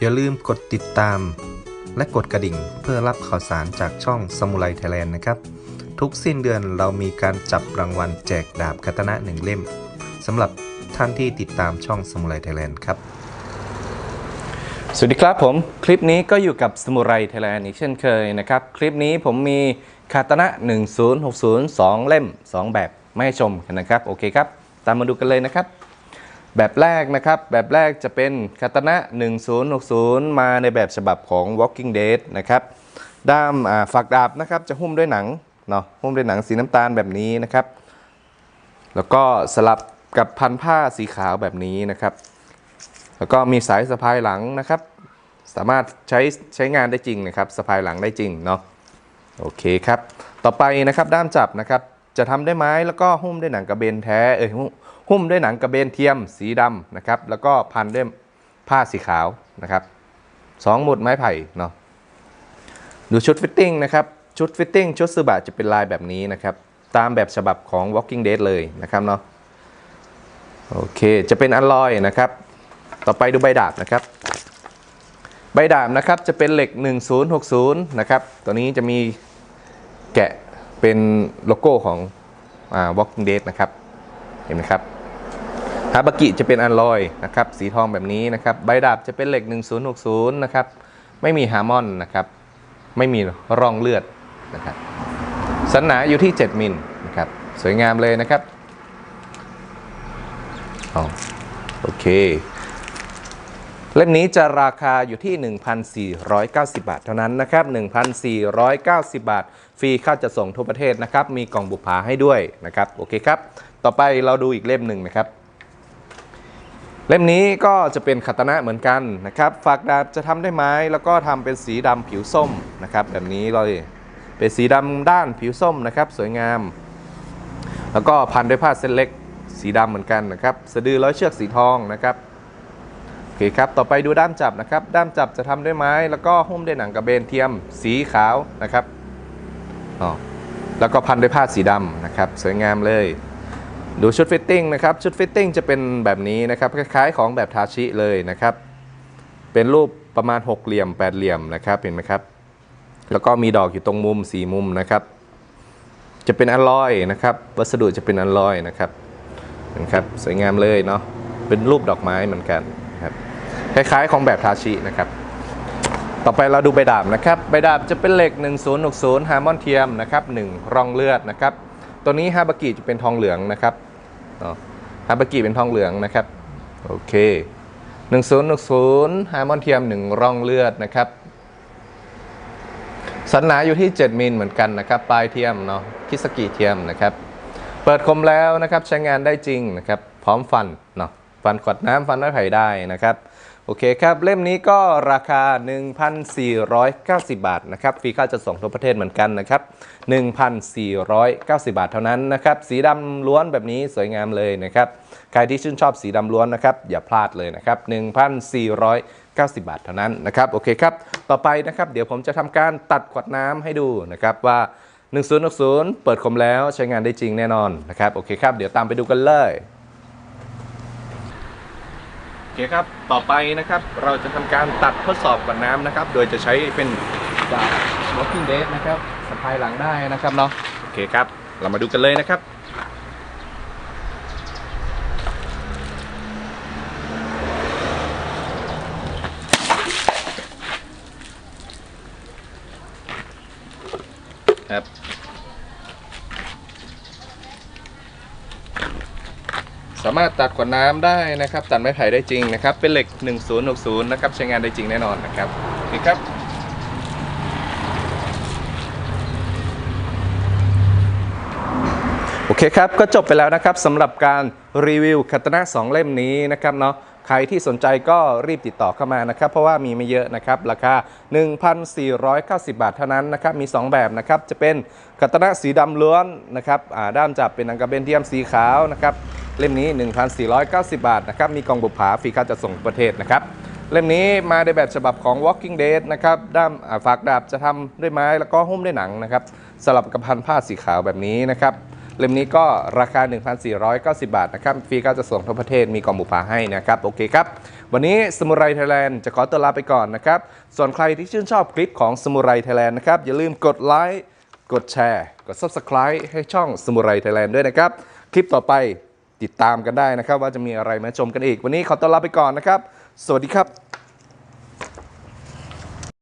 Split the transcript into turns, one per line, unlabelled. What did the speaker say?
อย่าลืมกดติดตาม และกดกระดิ่งเพื่อรับข่าวสารจากช่องสมุไรไทยแลนด์นะครับ ทุกสิ้นเดือนเรามีการจับรางวัลแจกดาบคาตนะหนึ่งเล่มสำหรับท่านที่ติดตามช่องสมุไรไทยแลนด์ครับ
สวัสดีครับผม คลิปนี้ก็อยู่กับสมุไรไทยแลนด์อีกเช่นเคยนะครับ คลิปนี้ผมมีคาตนะ 1060 2 เล่ม 2 แบบไม่ให้ชมกันนะครับ โอเคครับ ตามมาดูกันเลยนะครับ แบบแรกนะครับ แบบแรกจะเป็นคาตนะ 1060 มาในแบบฉบับของ Walking Dead นะครับ ด้ามฝักดาบนะครับจะหุ้มด้วยหนังเนาะหุ้มด้วยหนังสีน้ำตาลแบบนี้นะครับ แล้วก็สลับกับพันผ้าสีขาวแบบนี้นะครับ แล้วก็มีสายสะพายหลังนะครับ สามารถใช้ใช้งานได้จริงนะครับสะพายหลังได้จริงเนาะโอเคครับ ต่อไปนะครับด้ามจับนะครับ จะทำด้วยไม้แล้วก็หุ้มด้วยหนังกระเบนแท้เอยหุ้มด้วยหนังกระเบนเทียมสีดำนะครับแล้วก็พันด้วยผ้าสีขาวนะครับสองหมุดไม้ไผ่เนาะดูชุดฟิตติ้งนะครับชุดฟิตติ้งชุดสืบะจะเป็นลายแบบนี้นะครับตามแบบฉบับของ Walking Dead เลยนะครับเนาะโอเคจะเป็นอลลอยนะครับ ต่อไปดูใบดาบนะครับ ใบดาบนะครับจะเป็นเหล็ก 1060 นะครับตัวนี้จะมีแกะ เป็นโลโก้ของอ่า Walking Dead นะครับ เห็นไหมครับฮาบากิจะเป็นอันลอยนะครับ สีทองแบบนี้นะครับ ใบดาบจะเป็นเหล็ก 1060 นะครับ ไม่มีฮาร์มอนนะครับ ไม่มีร่องเลือดนะครับ สันหนาอยู่ที่ 7 มิลนะครับ สวยงามเลยนะครับอ๋อโอเค เล่มนี้จะราคาอยู่ที่ 1,490 บาทเท่านั้นนะครับ 1,490 บาท ฟรีค่าจะส่งทั่วประเทศนะครับ มีกล่องบุปผาให้ด้วยนะครับ โอเคครับ ต่อไปเราดูอีกเล่มหนึ่งนะครับ เล่มนี้ก็จะเป็นคาตนะเหมือนกันนะครับ ฝากดาบจะทำด้วยไม้แล้วก็ทำเป็นสีดำผิวส้มนะครับ แบบนี้เลยเป็นสีดำด้านผิวส้มนะครับ สวยงาม แล้วก็พันด้วยผ้าเส้นเล็ก สีดำเหมือนกันนะครับ สะดือร้อยเชือกสีทองนะครับ เคครับต่อไปดูด้ามจับนะครับ ด้ามจับจะทำด้วยไม้ แล้วก็หุ้มด้วยหนังกระเบนเทียมสีขาวนะครับอ๋อแล้วก็พันด้วยผ้าสีดำนะครับสวยงามเลย ดูชุดฟิตติ้งนะครับชุดฟิตติ้งจะเป็นแบบนี้นะครับคล้ายๆของแบบทาชิเลยนะครับ เป็นรูปประมาณหกเหลี่ยมแปดเหลี่ยมนะครับเห็นไหมครับ แล้วก็มีดอกอยู่ตรงมุมสี่มุมนะครับ จะเป็นอลลอยนะครับ วัสดุจะเป็นอลลอยนะครับเห็นะครับสวยงามเลยเนาะเป็นรูปดอกไม้เหมือนกัน ครับคล้ายๆของแบบทาชินะครับ ต่อไปเราดูใบดาบนะครับ ใบดาบจะเป็นเหล็ก 1060ฮาร์มอนเทียมนะครับ1ร่องเลือดนะครับ ตัวนี้ฮาบากิจะเป็นทองเหลืองนะครับฮาบากิเป็นทองเหลืองนะครับ โอเค 1060ฮาร์มอนเทียม1ร่องเลือดนะครับสันหนาอยู่ที่ 7 มิลเหมือนกันนะครับ ปลายเทียมเนาะคิสกิเทียมนะครับ เปิดคมแล้วนะครับใช้งานได้จริงนะครับ พร้อมฟันเนาะฟันขวดน้ำฟันไม้ไผ่ได้นะครับ โอเคครับ เล่มนี้ก็ราคา 1,490 บาทนะครับฟรีค่าจะส่งทั่วประเทศเหมือนกันนะครับ 1,490 บาทเท่านั้นนะครับ สีดำล้วนแบบนี้สวยงามเลยนะครับ ใครที่ชื่นชอบสีดำล้วนนะครับ อย่าพลาดเลยนะครับ 1,490 บาทเท่านั้นนะครับ โอเคครับ ต่อไปนะครับ เดี๋ยวผมจะทำการตัดขวดน้ำให้ดูนะครับว่า1060 เปิดคมแล้วใช้งานได้จริงแน่นอนนะครับ โอเคครับ เดี๋ยวตามไปดูกันเลย เคครับ ต่อไปนะครับ เราจะทำการตัดทดสอบขวดน้ำนะครับ โดยจะใช้เป็นจาก Walking Dead นะครับสะพายหลังได้นะครับเนาะ โอเคครับ เรามาดูกันเลยนะครับครับ สามารถตัดขวดน้ำได้นะครับ ตัดไม้ไผ่ได้จริงนะครับ เป็นเหล็ก 1060 นะครับ ใช้งานได้จริงแน่นอนนะครับโอเครับ โอเคครับ ก็จบไปแล้วนะครับสำหรับการรีวิวคาตนะ2เล่มนี้นะครับเนาะใครที่สนใจก็รีบติดต่อเข้ามานะครับ เพราะว่ามีไม่เยอะนะครับ ราคา 1,490 บาทเท่านั้นนะครับ มี 2 แบบนะครับ จะเป็นคาตนะสีดำล้วนนะครับด้ามจับเป็นหนังกระเบนเทียมสีขาวนะครับ เล่มนี้ 1,490 บาทนะครับ มีกล่องบุปผาฟรีค่าจัดส่งประเทศนะครับ เล่มนี้มาในแบบฉบับของ Walking Dead นะครับ ด้ามฝากดาบจะทำด้วยไม้แล้วก็หุ้มด้วยหนังนะครับสลับกับพันผ้าสีขาวแบบนี้นะครับ เล่มนี้ก็ราคา 1,490 บาทนะครับ ฟรีก็จะส่งทั่วประเทศ มีกล่องหมูป่าให้นะครับ โอเคครับ วันนี้สมุไรไทยแลนด์จะขอตัวลาไปก่อนนะครับ ส่วนใครที่ชื่นชอบคลิปของสมุไรไทยแลนด์นะครับ อย่าลืมกดไลค์ กดแชร์ กด Subscribe ให้ช่องสมุไรไทยแลนด์ด้วยนะครับ คลิปต่อไป ติดตามกันได้นะครับ ว่าจะมีอะไรมาชมกันอีก วันนี้ขอตัวลาไปก่อนนะครับ สวัสดีครับ